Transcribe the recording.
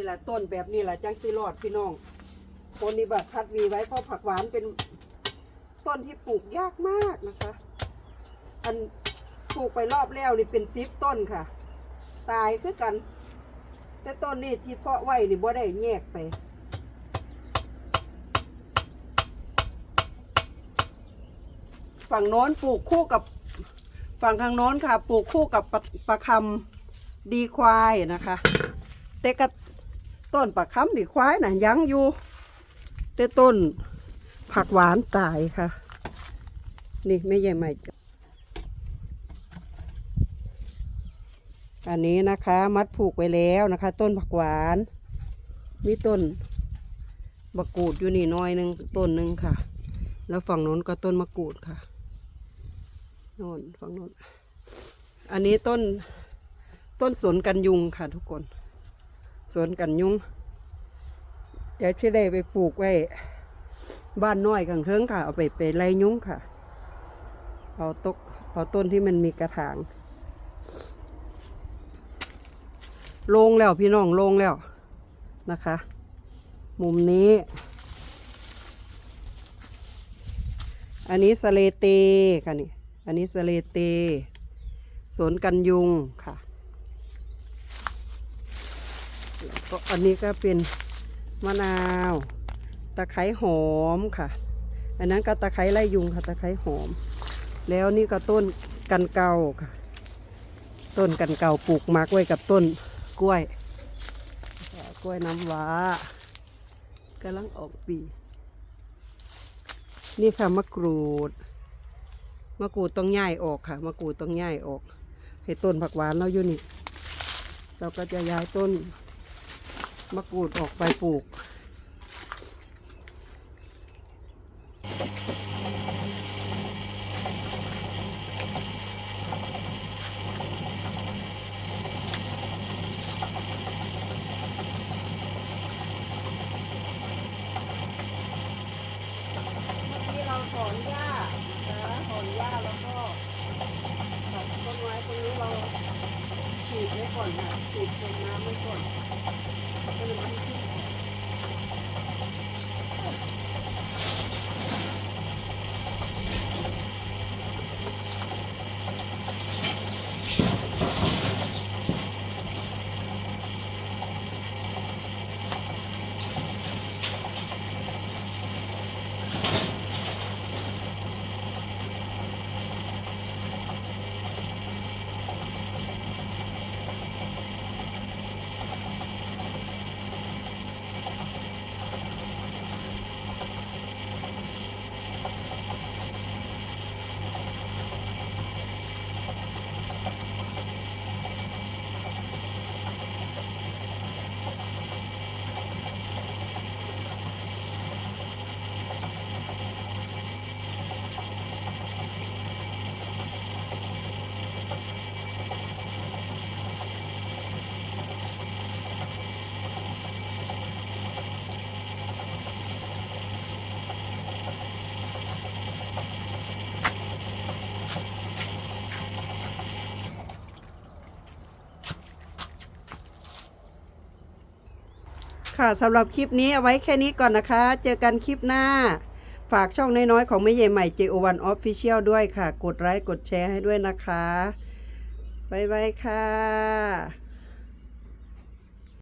นี่แหละต้นแบบนี้แหละจังสิรอดพี่น้องคนนี้แบบคัดวีไว้เพราะผักหวานเป็นต้นที่ปลูกยากมากนะคะ อันปลูกไปรอบแล้วนี่เป็นซิปต้นค่ะ ตายคือกัน แต่ต้นนี้ที่เพาะไว้นี่บ่ได้แยกไปฝั่งโน้นปลูกคู่กับฝั่งทางโน้นค่ะ ปลูกคู่กับปะประคำดีควายนะคะแต่กระ ต้นประคำดีควายน่ะยังอยู่ แต่ต้นผักหวานตายค่ะ นี่ไม่ใหญ่ใหม่อันนี้นะคะ มัดผูกไว้แล้วนะคะ ต้นผักหวาน มีต้นมะกรูดอยู่นี่น้อยหนึ่งต้นหนึ่งค่ะ แล้วฝั่งโน้นก็ต้นมะกรูดค่ะโน่นฝั่งโน้นอันนี้ต้นต้นสนกันยุงค่ะทุกคน สวนกันยุงเดี๋ยวที่ได้ไปปลูกไว้บ้านน้อยกังเทิงค่ะ เอาไปไปไล่ยุงค่ะ เอาตกเอาต้นที่มันมีกระถางลงแล้วพี่น้องลงแล้วนะคะ มุมนี้ อันนี้สเลเตค่ะนี่ อันนี้สเลเตสวนกันยุงค่ะ แล้วก็อันนี้ก็เป็นมะนาว ตะไคร้หอมค่ะ อันนั้นก็ตะไคร้ไล่ยุงค่ะ ตะไคร้หอม แล้วนี่ก็ต้นกันเกาค่ะ ต้นกันเก่าปลูกมักไว้กับต้นกล้วย กล้วยน้ำว้ากำลังออกปีนี่ค่ะมะกรูด มะกรูดต้องย่ายออกค่ะ มะกรูดต้องย่ายออก ให้ต้นผักหวานเราอยู่นี่ เราก็จะย้ายต้น มะกรูดออกไปปลูก ที่เราถอนหญ้านะถอนหญ้าแล้วก็ตัดต้นไม้ตรงนี้เราฉีดไว้ ก่อนค่ะฉีดลงน้ำไว้ก่อนให้มันขึ้น ค่ะสำหรับคลิปนี้เอาไว้แค่นี้ก่อนนะคะ เจอกันคลิปหน้า ฝากช่องน้อยๆ ของแม่ใหญ่ใหม่ JO1 Official ด้วยค่ะ กดไลค์กดแชร์ให้ด้วยนะคะ บ๊ายบายค่ะ